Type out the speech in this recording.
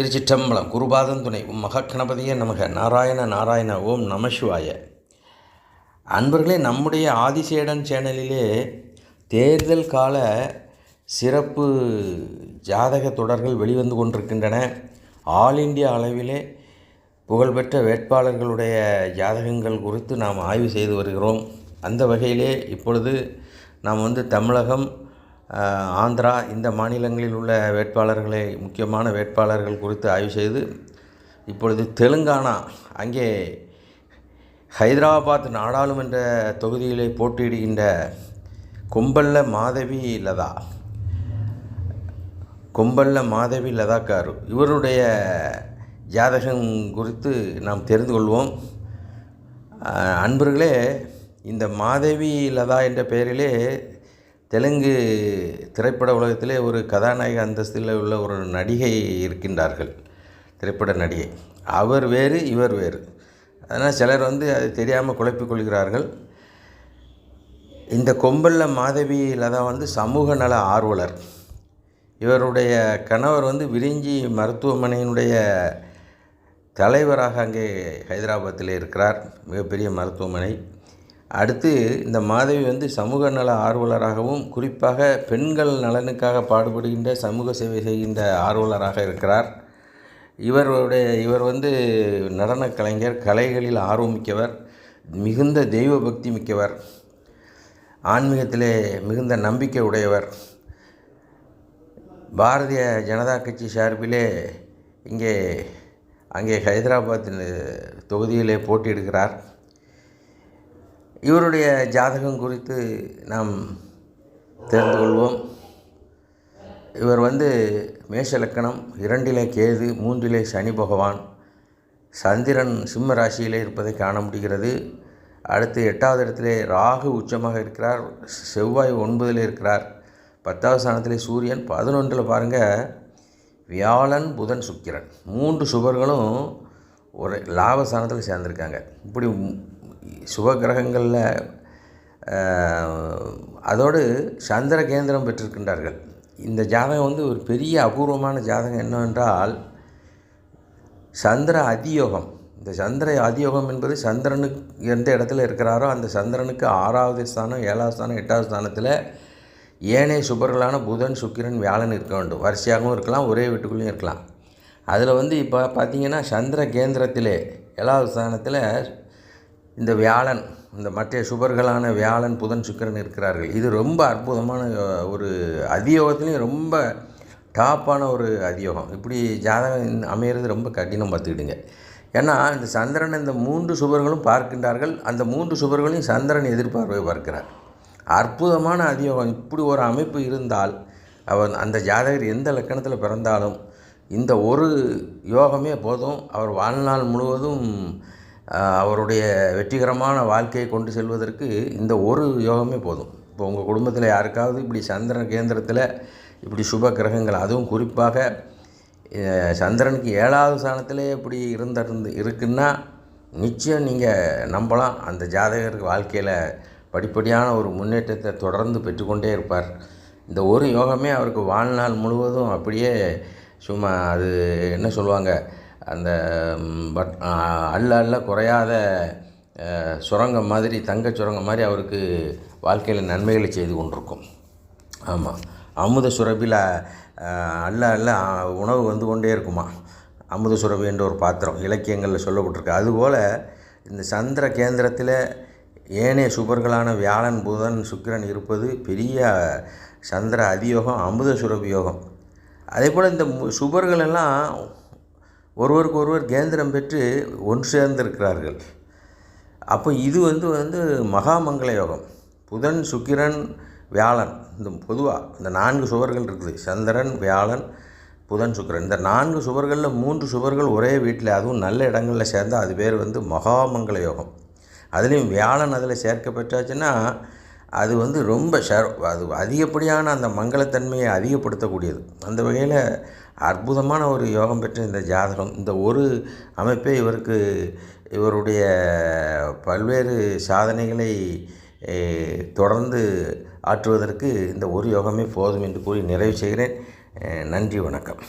திருச்சிற்றம்பலம் குருபாதன் துணை உம் மகக்கணபதியே நமக நாராயண நாராயண ஓம் நமசிவாய அன்பர்களே நம்முடைய ஆதிசேடன் சேனலிலே தேர்தல் கால சிறப்பு ஜாதக தொடர்கள் வெளிவந்து கொண்டிருக்கின்றன. ஆல் இண்டியா அளவிலே புகழ்பெற்ற வேட்பாளர்களுடைய ஜாதகங்கள் குறித்து நாம் ஆய்வு செய்து வருகிறோம். அந்த வகையிலே இப்பொழுது நாம் வந்து தமிழகம் ஆந்திரா இந்த மாநிலங்களில் உள்ள வேட்பாளர்களை முக்கியமான வேட்பாளர்கள் குறித்து ஆய்வு செய்து இப்பொழுது தெலுங்கானா அங்கே ஹைதராபாத் நாடாளுமன்ற தொகுதியிலே போட்டியிடுகின்ற கொம்பல்ல மாதவி லதா. கொம்பல்ல மாதவி லதாக்காரு. இவருடைய ஜாதகம் குறித்து நாம் தெரிந்து கொள்வோம். அன்பர்களே இந்த மாதவி லதா என்ற பெயரிலே தெலுங்கு திரைப்பட உலகத்திலே ஒரு கதாநாயக அந்தஸ்தில் உள்ள ஒரு நடிகை இருக்கின்றார்கள். திரைப்பட நடிகை. அவர் வேறு இவர் வேறு. அதனால் சிலர் வந்து அது தெரியாமல் குழப்பிக் கொள்கிறார்கள். இந்த கொம்பல்ல மாதவி லதா வந்து சமூக நல ஆர்வலர். இவருடைய கணவர் வந்து விரிஞ்சி மருத்துவமனையினுடைய தலைவராக அங்கே ஹைதராபாத்தில் இருக்கிறார். மிகப்பெரிய மருத்துவமனை. அடுத்து இந்த மாதவி வந்து சமூக நல ஆர்வலராகவும் குறிப்பாக பெண்கள் நலனுக்காக பாடுபடுகின்ற சமூக சேவை செய்கின்ற ஆர்வலராக இருக்கிறார். இவருடைய இவர் வந்து நடன கலைஞர் கலைகளில் ஆர்வமிக்கவர் மிகுந்த தெய்வ பக்தி மிக்கவர் ஆன்மீகத்திலே மிகுந்த நம்பிக்கை உடையவர். பாரதிய ஜனதா கட்சி சார்பிலே இங்கே அங்கே ஹைதராபாத் தொகுதியிலே போட்டியிடுகிறார். இவருடைய ஜாதகம் குறித்து நாம் தெரிந்து கொள்வோம். இவர் வந்து மேஷ லக்கணம் இரண்டிலே கேது மூன்றிலே சனி பகவான். சந்திரன் சிம்ம ராசியிலே இருப்பதை காண முடிகிறது. அடுத்து எட்டாவது இடத்திலே ராகு உச்சமாக இருக்கிறார். செவ்வாய் ஒன்பதில் இருக்கிறார். பத்தாவது ஸ்தானத்திலே சூரியன். பதினொன்றில் பாருங்கள் வியாழன் புதன் சுக்கிரன். மூன்று சுபர்களும் ஒரு லாபஸ்தானத்தில் சேர்ந்துருக்காங்க. இப்படி சுப கிரகங்களில் அதோடு சந்திர கேந்திரம் பெற்றிருக்கின்றார்கள். இந்த ஜாதகம் வந்து ஒரு பெரிய அபூர்வமான ஜாதகம் என்னவென்றால் சந்திர அதியோகம். இந்த சந்திர அதியோகம் என்பது சந்திரனுக்கு எந்த இடத்துல இருக்கிறாரோ அந்த சந்திரனுக்கு ஆறாவது ஸ்தானம் ஏழாவது ஸ்தானம் எட்டாவது ஸ்தானத்தில் ஏனைய சுபர்களான புதன் சுக்கிரன் வியாழன் இருக்க வேண்டும். வரிசையாகவும் இருக்கலாம் ஒரே வீட்டுக்குள்ளேயும் இருக்கலாம். அதில் வந்து இப்போ பார்த்திங்கன்னா சந்திர கேந்திரத்திலே ஏழாவது ஸ்தானத்தில் இந்த வியாழன் இந்த மற்ற சுபர்களான வியாழன் புதன் சுக்கரன் இருக்கிறார்கள். இது ரொம்ப அற்புதமான ஒரு அதியோகத்துலேயும் ரொம்ப டாப்பான ஒரு அதியோகம். இப்படி ஜாதகம் அமையிறது ரொம்ப கடினம் பார்த்துக்கிடுங்க ஏன்னா இந்த சந்திரன் இந்த மூன்று சுபர்களும் பார்க்கின்றார்கள். அந்த மூன்று சுபர்களையும் சந்திரன் எதிர்பார்வை பார்க்கிறார். அற்புதமான அதியோகம். இப்படி ஒரு அமைப்பு இருந்தால் அவர் அந்த ஜாதகர் எந்த லக்கணத்தில் பிறந்தாலும் இந்த ஒரு யோகமே போதும். அவர் வாழ்நாள் முழுவதும் அவருடைய வெற்றிகரமான வாழ்க்கையை கொண்டு செல்வதற்கு இந்த ஒரு யோகமே போதும். இப்போ உங்கள் குடும்பத்தில் யாருக்காவது இப்படி சந்திரன் கேந்திரத்தில் இப்படி சுப கிரகங்கள் அதுவும் குறிப்பாக சந்திரனுக்கு ஏழாவது ஸ்தானத்திலே இப்படி இருந்திருந்து இருக்குன்னா நிச்சயம் நீங்கள் நம்பலாம். அந்த ஜாதகருக்கு வாழ்க்கையில் படிப்படியான ஒரு முன்னேற்றத்தை தொடர்ந்து பெற்றுக்கொண்டே இருப்பார். இந்த ஒரு யோகமே அவருக்கு வாழ்நாள் முழுவதும் அப்படியே சும்மா அது என்ன சொல்லுவாங்க அந்த பட் அள்ள அள்ள குறையாத சுரங்கம் மாதிரி தங்க சுரங்கம் மாதிரி அவருக்கு வாழ்க்கையில் நன்மைகளை செய்து கொண்டிருக்கும். ஆமாம் அமுத சுரபியில் அள்ள அள்ள உணவு வந்து கொண்டே இருக்குமா? அமுத சுரபி என்ற ஒரு பாத்திரம் இலக்கியங்களில் சொல்லப்பட்டிருக்கு. அதுபோல் இந்த சந்திர கேந்திரத்தில் ஏனைய சுபர்களான வியாழன் புதன் சுக்கிரன் இருப்பது பெரிய சந்திர அதியோகம் அமுத சுரபி யோகம். அதே போல் இந்த சுபர்கள் எல்லாம் ஒருவருக்கு ஒருவர் கேந்திரம் பெற்று ஒன்று சேர்ந்திருக்கிறார்கள். அப்போ இது வந்து வந்து மகாமங்கள யோகம் புதன் சுக்கிரன் வியாழன் இந்த பொதுவாக இந்த நான்கு சுவர்கள் இருக்குது. சந்திரன் வியாழன் புதன் சுக்கரன். இந்த நான்கு சுவர்களில் மூன்று சுவர்கள் ஒரே வீட்டில் அதுவும் நல்ல இடங்களில் சேர்ந்தால் அது பேர் வந்து மகாமங்கள யோகம் அதுலேயும் வியாழன் அதில் சேர்க்கப்பட்டாச்சுன்னா அது வந்து ரொம்ப ஷர் அது அதிகப்படியான அந்த மங்களத்தன்மையை அதிகப்படுத்தக்கூடியது. அந்த வகையில் அற்புதமான ஒரு யோகம் பெற்ற இந்த ஜாதகம் இந்த ஒரு அமைப்பே இவருக்கு இவருடைய பல்வேறு சாதனைகளை தொடர்ந்து ஆற்றுவதற்கு இந்த ஒரு யோகமே போதும் என்று கூறி நிறைவு செய்கிறேன். நன்றி வணக்கம்.